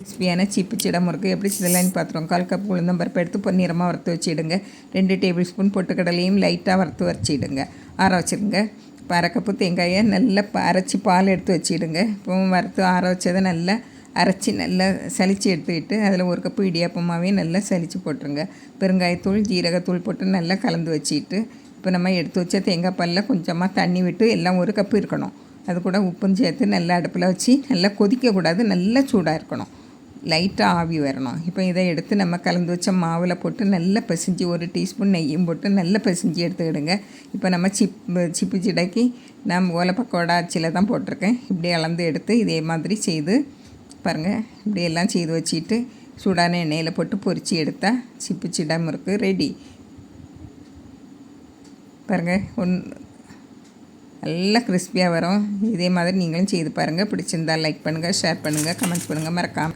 கிறிஸ்பியான சீப்பு சிடை முறுக்கு எப்படி சிதலான்னு பார்த்துருவோம். கால் கப் உளுந்தம்பருப்பு எடுத்து பொன்னிறமாக வறுத்து வச்சிடுங்க. ரெண்டு டேபிள் ஸ்பூன் பொட்டுக்கடலையும் லைட்டாக வறுத்து வச்சிடுங்க. ஆற வச்சிடுங்க இப்போ அரை கப்பு தேங்காயை நல்லா அரைச்சி பால் எடுத்து வச்சிடுங்க. இப்போ வறுத்து ஆற வச்சதை நல்லா அரைச்சி நல்லா சளிச்சு எடுத்துக்கிட்டு அதில் ஒரு கப்பு இடியாப்பமாகவே நல்லா சளிச்சு போட்டுருங்க. பெருங்காயத்தூள் ஜீரகத்தூள் போட்டு நல்லா கலந்து வச்சுட்டு இப்போ நம்ம எடுத்து வச்ச தேங்காய் பாலில் கொஞ்சமாக தண்ணி விட்டு எல்லாம் ஒரு கப்பு இருக்கணும். அது கூட உப்பும் சேர்த்து நல்லா அடுப்பில் வச்சு நல்லா கொதிக்கக்கூடாது. நல்லா சூடாக இருக்கணும். லைட்டாக ஆவி வரணும். இப்போ இதை எடுத்து நம்ம கலந்து வச்ச மாவில் போட்டு நல்லா பிசைஞ்சு ஒரு டீஸ்பூன் நெய்யும் போட்டு நல்லா பிசைஞ்சு எடுத்துக்கிடுங்க இப்போ நம்ம சிப் சிப்பு சிடக்கி நான் ஓலை பக்கோடா அச்சில் தான் போட்டிருக்கேன். இப்படி அளந்து எடுத்து இதே மாதிரி செய்து பாருங்கள் இப்படி எல்லாம் செய்து வச்சுட்டு சூடான எண்ணெயில் போட்டு பொறிச்சு எடுத்தால் சிப்பு சிடம் முறுக்கு ரெடி பாருங்கள் ஒன் நல்லா கிறிஸ்பியாக வரும். இதே மாதிரி நீங்களும் செய்து பாருங்கள் பிடிச்சிருந்தா லைக் பண்ணுங்கள் ஷேர் பண்ணுங்கள் கமெண்ட் பண்ணுங்கள் மறக்காம